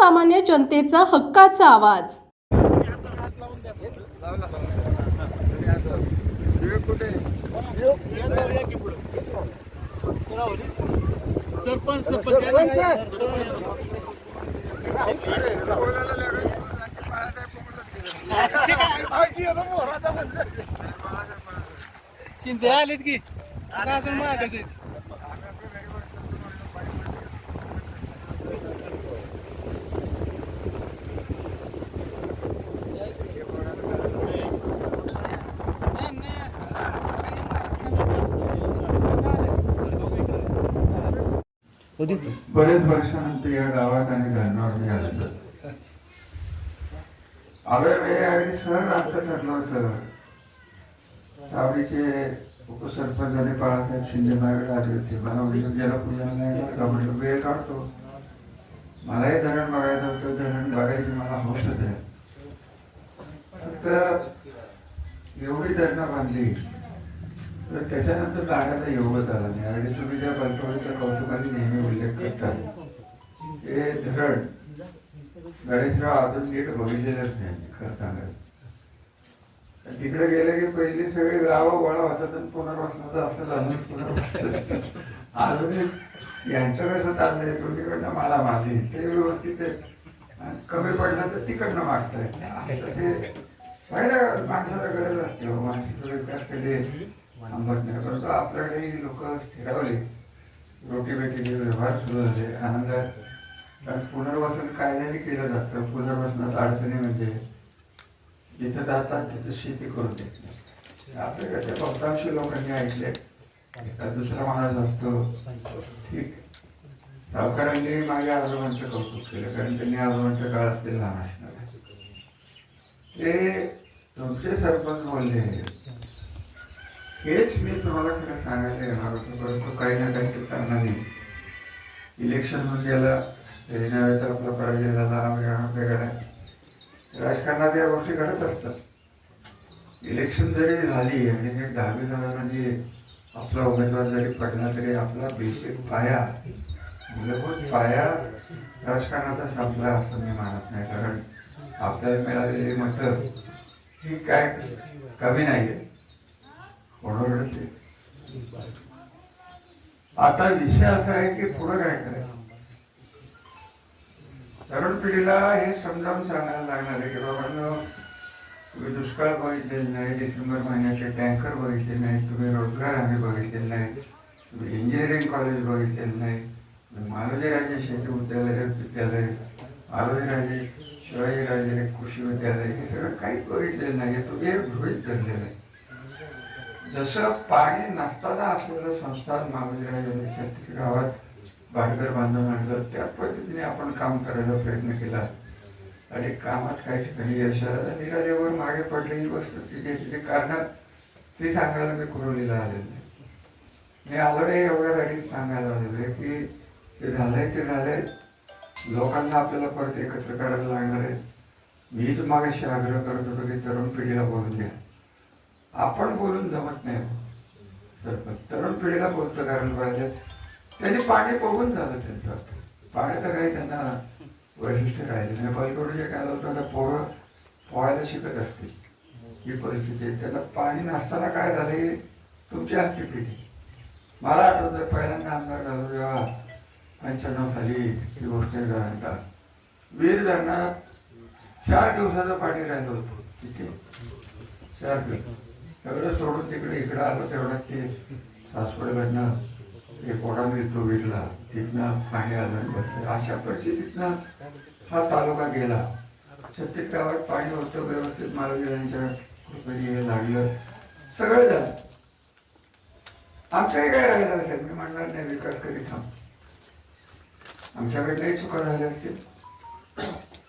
सर्वसामान्य जनतेचा हक्काचा आवाज. सरपंच शिंदे आलेत की. आता आहेत. बरेच वर्षानंतर या गावात आणि धरणावर मी आलो आलोय वेळी सहज आमचं ठरलं होतं सावडीचे उपसरपंच आणि बाळासाहेब शिंदे माझ्याकडे आले होते. मला म्हणजे ज्याला पुण्याला नाही का? म्हणजे वेळ काढतो. मलाही धरण बघायचं होतं. धरण बघायची मला हौसच आहे फक्त एवढी धरणं बांधली. तर त्याच्यानंतर जाण्याचा योग आला नाही आणि तुम्ही ज्या बलकवडीच्या कौतुकाने नेहमी उल्लेख करता ते धरण गणेशराव अजून नीट बघितलेलंच नाही खरं सांगायचं. तिकडे गेले की पहिली सगळी गावं वळा वाचत आणि पुनर्वसनाचं असं झालं पुनर्वसन अजूनही यांचं कसं चाललंय दोन्हीकडनं मला मागली ते व्यवस्थित आहे. कमी पडलं तर तिकडनं मागताय. असं ते पहिल्या माणसाला गरज असते. हो, माणसाचा विकास परंतु आपल्याकडे लोक स्थिरावले. रोटी बेटीचे व्यवहार सुरू झाले. आनंदात कारण पुनर्वसन कायद्याने केलं जातं. पुनर्वसनात अडचणी म्हणजे जिथं जातात तिथं शेती करून देत नाही. आपल्याकडे बहुतांश लोकांनी ऐकले दुसरा माणूस असतो ठीक. सावकारांनी माझ्या आजोबांचं कौतुक केलं कारण त्यांनी आजोबांच्या काळात ते लहान असणार ते तुमचे सरपंच बोलले. हेच मी तुम्हाला खरं सांगायला येणार होतो परंतु काही ना काही ते कारणाने इलेक्शन होऊन गेलं त्याच्या तर आपला पराजय झाला वेगळा राजकारणात या गोष्टी घडत असतात. इलेक्शन जरी झाली आणि हे दहावी जणांनी आपला उमेदवार जरी पडला तरी आपला बेसिक पाया मूलभूत पाया राजकारणाचा संपला असं मी मानत नाही. कारण आपल्याला मिळालेली मतं ही काय कमी नाही आहे ओढवलं ते आता विषय असा आहे की पुढं काय करायचं? तरुण पिढीला हे समजावून सांगायला लागणार आहे की बाबांनो तुम्ही दुष्काळ बघितलेले नाही डिसेंबर महिन्याचे टँकर बघितले नाही तुम्ही रोजगार हमी बघितलेले नाही तुम्ही इंजिनिअरिंग कॉलेज बघितलेलं नाही तुम्ही मालोजीराजे शेती विद्यालय विद्यालय मालोजीराजे शिवाजीराजे कृषी विद्यालय हे सगळं काहीच बघितलेलं नाही तुम्ही एक गृहित धरलेलं आहे. जसं पाणी नसताना असलेलं संस्थान मालोजीराजांनी शेती गावात बाहेर बांधून आणलं त्या पद्धतीने आपण काम करायचा प्रयत्न केला. आणि कामात काही ठिकाणी यश आलं निराजेवर मागे पडलेली वस्तू तिथे तिथे कारण ती सांगायला मी कुरवलीला आलेलं नाही. मी आलो नाही एवढ्यासाठी सांगायला आलेलो आहे की ते झालंय ते झालंय. लोकांना आपल्याला परत एकत्र करायला लागणार आहे. मीच मागाशी आग्रह करत होतो की तरुण पिढीला बोलून द्या. आपण बोलून जमत नाही. तर तरुण पिढीला बोलतं कारण पाहिजे? त्यांनी पाणी बघून झालं त्यांचं. पाण्याचं काही त्यांना वैशिष्ट्य राहिले नाही. पलीकडे जे काय होतं त्या पोरं पोहायला शिकत असते ही परिस्थिती आहे. त्याला पाणी नसताना काय झाले? तुमची आजची पिढी. मला आठवतं पहिल्यांदा आमदार झालो जेव्हा पंच्याण्णव साली ही गोष्ट झाल्यानंतर वीर धरणात चार दिवसाचं पाणी राहिलं होतं. तिथे चार दिवस. सगळं सोडून तिकडे इकडं आलो तेवढ्यात ते सासवडकडनं एक ओढा मिळतो वीरला. तिथनं पाणी आलं. अशा परिस्थितीतनं हा तालुका गेला. छत्तीस गावात पाणी होतं व्यवस्थित. महाराजांच्या कृपेने लागलं. सगळं झालं. आमच्याही काय राहिलं असेल? मी म्हणणार नाही विकास कधी थांब आमच्याकडनंही चुका झाल्या असतील.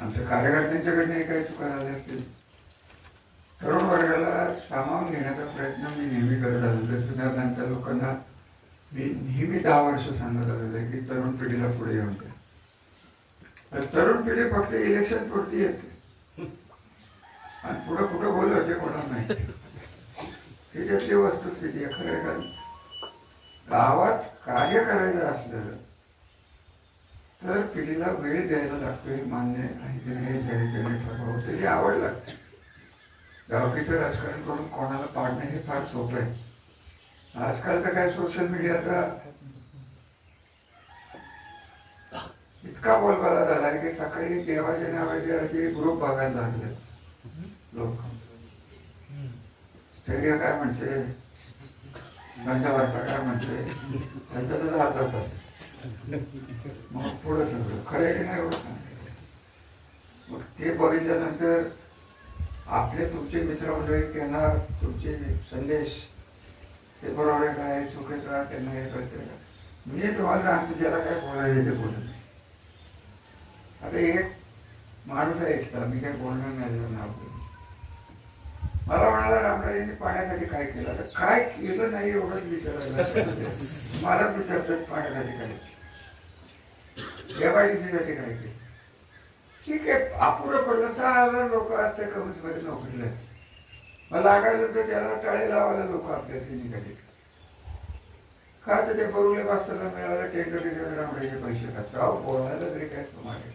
आमच्या कार्यकर्त्यांच्याकडनंही काही चुका झाल्या असतील. तरुण वर्गाला सामावून घेण्याचा प्रयत्न मी नेहमी करत आलो तर सुधारणांच्या लोकांना मी नेहमी दहा वर्ष सांगत आलेलो आहे की तरुण पिढीला पुढे येऊन द्या तर तरुण पिढी फक्त इलेक्शन पुरती येते. आणि पुढं कुठं बोललं ते कोणा नाही. त्याच्यातली वस्तुस्थिती आहे खरं आहे का गावात कार्य करायचं असलं तर पिढीला वेळ द्यायला लागतो हे मान्य आहे की नाही हे हो, आवड लागते गावकीचं राजकारण करून कोणाला पाडणं हे फार सोपं आहे. आजकालचं काय सोशल मीडियाचा इतका बोलबाला झालाय की सकाळी देवाच्या नावाचे आधी ग्रुप बघायला लागले. लोक. शरीर काय म्हणते? गंधावरचा काय म्हणते? त्यांचं तर हात मग पुढं सगळं खरं की नाही मग ते बघितल्यानंतर आपले तुमचे मित्रमंडळी त्यांना तुमचे संदेश ते बरोबर काय चुकीचं आहे त्यांना हे करते का मी तुम्हाला सांगतो ज्याला काय बोलायचं ते बोलत नाही आता एक माणूस आहे एकटा मी काय बोलणार नाही नाव. मला म्हणाला रामराजांनी पाण्यासाठी काय केलं? आता काय केलं नाही एवढंच विचारायला मलाच विचारतात पाण्यासाठी काय एवायडीसीसाठी काय केलं? ठीक आहे अपुरं पडलं सहा हजार लोक असते कमीच मध्ये नोकरीला. मग लागायला तर त्याला टाळे लावायला लोक आपल्या निघाले का तर ते बरुले वाचताना मिळालं टेंडर रामराजे पैसे खातात. अहो बोलायला तरी काय तुम्हाला?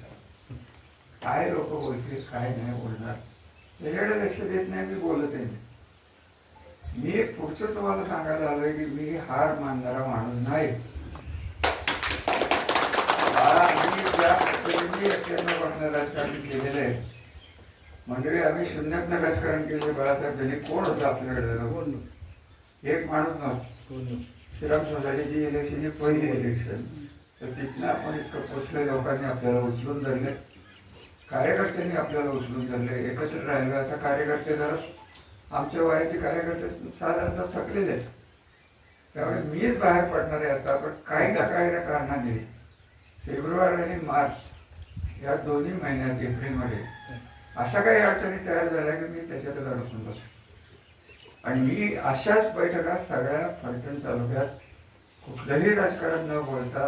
काय लोक बोलतील काय नाही बोलणार. त्याच्याकडे लक्ष देत नाही मी बोलत आहे. मी पुढचं तुम्हाला सांगायला आलोय की मी हार मानणारा माणूस नाही. पासून राजकारण केलेलं आहे. मंडळी आम्ही शून्यातनं राजकारण केले बाळासाहेब त्यांनी कोण होतं आपल्याकडे? एक माणूस नव्हता. श्रीराम सोसायटीची इलेक्शन ही पहिली इलेक्शन तर तिथनं आपण इतकं पोचले लोकांनी आपल्याला उचलून धरले कार्यकर्त्यांनी आपल्याला उचलून धरले एकत्र राहिले. आता कार्यकर्ते जरा आमच्या वयाचे कार्यकर्ते साधारणतः थकलेले आहेत. त्यामुळे मीच बाहेर पडणार आहे आता. पण काही ना काही ना कारणाने फेब्रुवारी आणि मार्च या दोन्ही महिन्यात एप्रिलमध्ये अशा काही अडचणी तयार झाल्या की मी त्याच्यातच अडकून बसलो. आणि मी अशाच बैठका सगळ्या फलटण तालुक्यात कुठलंही राजकारण न बोलता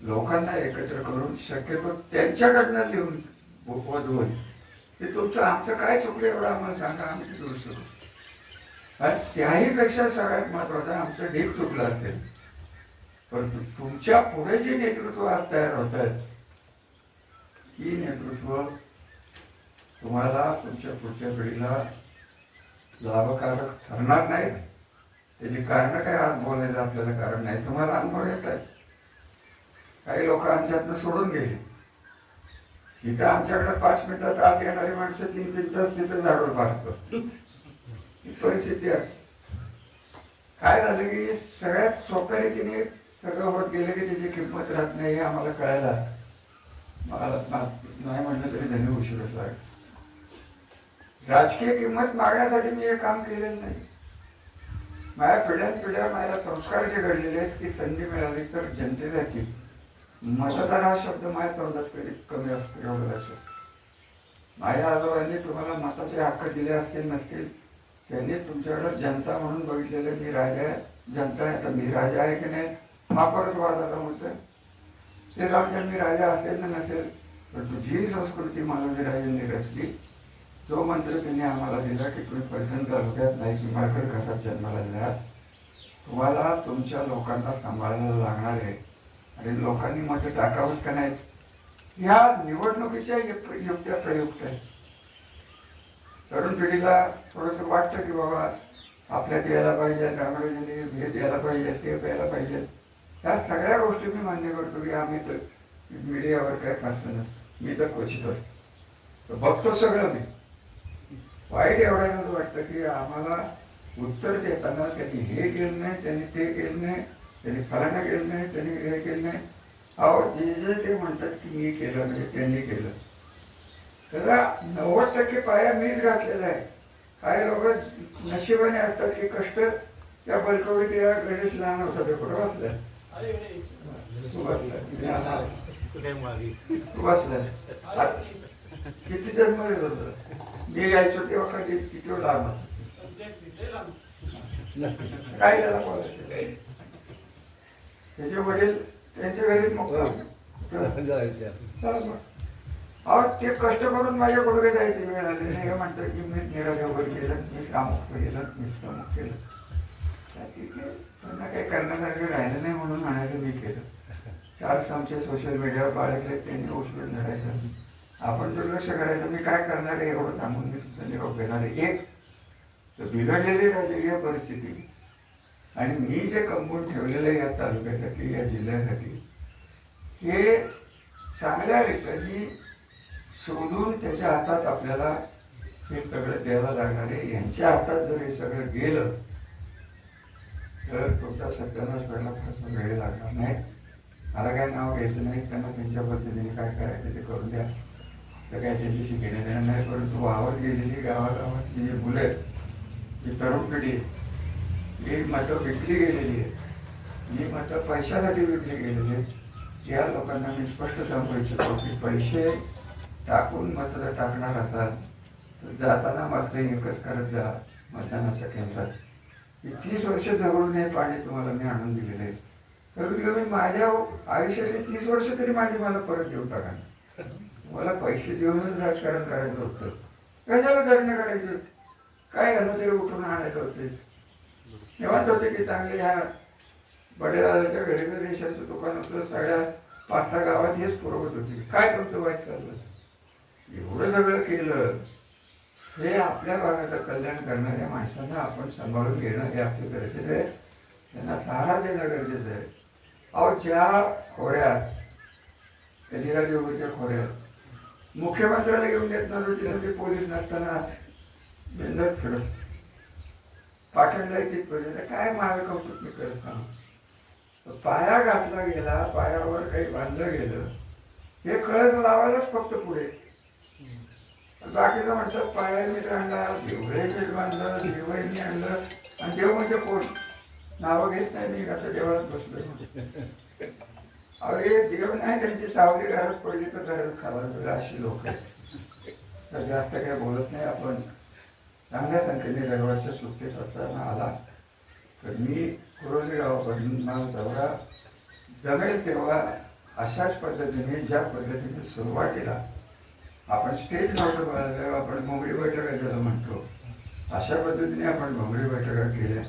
लोकांना एकत्र करून शक्यतो त्यांच्याकडनं लिहून वधवून ते तुमचं आमचं काय चुकलं एवढं आम्हाला सांगा आम्ही दुरुस्त करू. आणि त्याही पेक्षा सगळ्यात महत्वाचं आमचं ढीक चुकलं असेल परंतु तुमच्यापुढे जे नेतृत्व आज तयार होत आहेत ही नेतृत्व तुम्हाला तुमच्या पुढच्या पिढीला लाभकारक ठरणार नाहीत त्याची कारण काय आज बोलायचं आपल्याला कारण नाही तुम्हाला अनुभव येत आहे. काही लोक आमच्यातनं सोडून गेले. इथं आमच्याकडे पाच मिनिटात आत येणारी माणसं तीन तीन तास तिथं झाडवर पाहतो ही परिस्थिती आहे. काय झालं की सगळ्यात सोप्या रीतीने सगळं होत गेलं की त्याची किंमत राहत नाही हे आम्हाला कळायला. मला नाही म्हणलं तरी धन्य उशीरच लागेल राजकीय किंमत मागण्यासाठी मी हे काम केलेलं नाही. माझ्या पिढ्यान पिढ्या माझ्या संस्कार जे घडलेले आहेत ती संधी मिळाली तर जनतेसाठी. मतदार हा शब्द माझ्या तोंडात कधी कमी असतो एवढं असतो माझ्या आजोबांनी तुम्हाला मताचे हक्क दिले असतील नसतील त्यांनी तुमच्याकडं जनता म्हणून बघितलेलं मी राजा आहे. जनता आहे तर मी राजा आहे की नाही? हा परत वादाचा मुद्दा आहे. मी राजा असेल ना नसेल तर तुझी संस्कृती मानवजीराजांनी रचली. जो मंत्र त्यांनी आम्हाला दिला की तुम्ही पैठण तालुक्यात नाही की मार्कड घाटात जन्माला दिला तुम्हाला तुमच्या लोकांना सांभाळायला लागणार आहे. आणि लोकांनी मत टाकावं का नाहीत? ह्या निवडणुकीच्या युक्त- युक्त्या प्रयुक्त आहेत. तरुण पिढीला थोडंसं वाटतं की बाबा आपल्यात यायला पाहिजे रामराजांनी हे द्यायला पाहिजे ते प्यायला पाहिजे. ह्या सगळ्या गोष्टी मी मान्य करतो की आम्ही तर मीडियावर काय फारसं नसतो. मी तर क्वचितच. बघतो सगळं मी. वाईट एवढ्याच वाटतं की आम्हाला उत्तर देताना त्यांनी हे केलं नाही त्यांनी ते केलं नाही त्यांनी फलाना केलं नाही त्यांनी हे केलं नाही. अहो जे जे ते म्हणतात की मी केलं म्हणजे त्यांनी केलं. त्याला नव्वद टक्के पाया मीच घातलेला आहे. काही लोक नशिबाने असतात की कष्ट त्या बलकवडीत या गणेश लहान होता ते कुठं वाचलं किती जन्म मी यायचो तेव्हा कधी किती लागणार काय त्याला बोलायचं त्याचे वडील त्यांच्या घरी मग अहो ते कष्ट करून माझ्या गुडघे जायचे वेळ नाही हे म्हणतात की मी निराश वगैरे केलं मी काम केलं मी काम केलं? त्यांना काही करण्यासारखं राहिलं नाही म्हणून म्हणायचं मी केलं. चार्ज आमचे सोशल मीडियावर बाळगले त्यांनी उचलून धरायचं. आपण दुर्लक्ष करायचं मी काय करणार आहे एवढं सांगून मी तुमचा निरोप घेणार आहे. एक तर बिघडलेली राजकीय परिस्थिती. आणि मी जे कमवून ठेवलेलं आहे या तालुक्यासाठी या जिल्ह्यासाठी हे चांगल्या रीतीने शोधून त्याच्या हातात आपल्याला हे सगळं द्यायला लागणार आहे. यांच्या हातात जर हे सगळं गेलं तर तुमच्या सत्यानाश व्हायला फारसा वेळ लागणार नाही. मला काय नाव घ्यायचं नाही त्यांना त्यांच्या पद्धतीने काय करायचं ते करून द्या. तर काय त्यांच्याशी घेणं देणं नाही परंतु वावर गेलेली गावागावातली जी मुलं आहेत जी तरुण पिढी आहे, ही मतं विकली गेलेली आहे. ही मतं पैशासाठी विकली गेलेली आहे. या लोकांना मी स्पष्ट सांगू इच्छितो की पैसे टाकून मत जर टाकणार असाल तर जाताना मात्र एकच करत जा मतदानाच्या केंद्रात तीस वर्ष जवळून हे पाणी तुम्हाला मी आणून दिलेलं आहे. कमीत कमी माझ्या आयुष्यातली तीस वर्ष तरी माझी मला परत देऊ टाका. मला पैसे देऊनच राजकारण करायचं होतं. कशाला धरणं करायचे? होते? काय घालून तरी उठून आणायचं होते. तेव्हाच होते की चांगले ह्या बडेदाच्या घरी रेशनचं दुकान होतं. सगळ्या पाच सहा गावात हेच पुरवत होते. काय तुमचं वाईट चाललं? एवढं सगळं केलं. हे आपल्या भागाचं कल्याण करणाऱ्या माणसांना आपण सांभाळून घेणं हे आपलं गरजेचं आहे. त्यांना सहारा देणं गरजेचं आहे. अहो ज्या खोऱ्यात कलिरादेवीच्या खोऱ्यात मुख्यमंत्र्याला घेऊन देत नव्हते पोलीस नसताना बिंदत फिरत. पाठवलं तिथपर्यंत काय माझं कौतुक मी करत नाही. पाया घातला गेला पायावर काही बांधलं गेलं हे कळस लावायलाच फक्त पुढे. बाकीचं म्हणतात पाया आणला देवळे बांधलं देवळी आणलं आणि देव म्हणजे कोण? नावं घेत नाही मी आता देवळात बसलो अरे देव नाही त्यांची सावली घरात पडली तर घरात खाला अशी लोक तर जास्त काही बोलत नाही आपण. चांगल्या संख्येने रविवारच्या सुट्टीत असताना आला. तर मी कुरोली गावापर्यंत मला जेवढा जमेल तेव्हा अशाच पद्धतीने ज्या पद्धतीने सुरुवातीला आपण स्टेज नव्हतं बनवलं आपण घोंगडी बैठका ज्याला म्हणतो. अशा पद्धतीने आपण घोंगडी बैठका केल्या.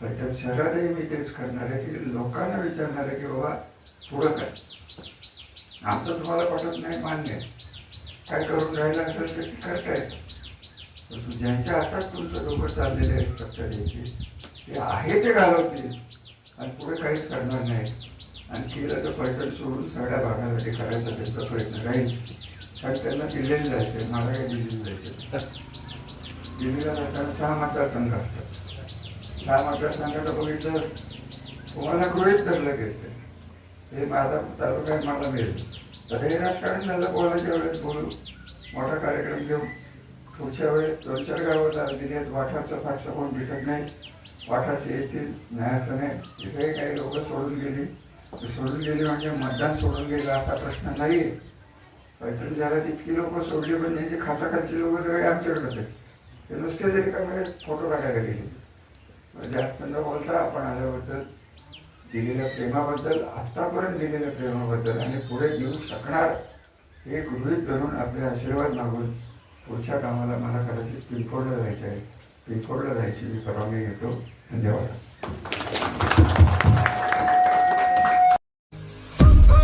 पैठण शहरातही मी तेच करणार आहे की लोकांना विचारणार आहे की बाबा पुढं काय? आमचं तुम्हाला पटत नाही मान्य काय करून राहिलं असेल तर ते करताय. परंतु ज्यांच्या हातात तुमचं डोकं चाललेले आहे सत्ता द्यायची ते आहे ते घालवतील. आणि पुढे काहीच करणार नाही. आणि केलं तर पैठण सोडून सगळ्या भागासाठी करायचा त्यांचा प्रयत्न राहील. तर त्यांना दिल्लीला जायचं मला काही दिल्लीला जायचं दिल्लीला जाताना सहा मतदारसंघ असतात. सहा मतदारसंघाचं बघितलं तुम्हाला गृहित धरलं गेलं हे माझा तालुका आहे मला मिळेल. तर हे राजकारण झालं बोलायच्या वेळेस बोलू. मोठा कार्यक्रम घेऊ. पुढच्या वेळेस दोन चार गावाला दिली वाठाचं फारसं कोण दिसत नाही. वाठाचे येतील नाही असं नाही. तिथेही काही लोक सोडून गेली. सोडून गेली म्हणजे मतदान सोडून गेलं असा प्रश्न नाही पैठण झाला इतकी लोक सोडली पण त्यांची खाताखालची लोक सगळे आमच्याकडे होते. ते नुसते जरी का फोटो काढायला गेले. जास्त न बोलता आपण आल्याबद्दल दिलेल्या प्रेमाबद्दल आत्तापर्यंत दिलेल्या प्रेमाबद्दल आणि पुढे देऊ शकणार हे गृहित धरून आपले आशीर्वाद मागून पुढच्या कामाला मला कदाचित पिंपोडला जायचं आहे. पिंपोडला जायची मी परवानगी घेतो. धन्यवाद.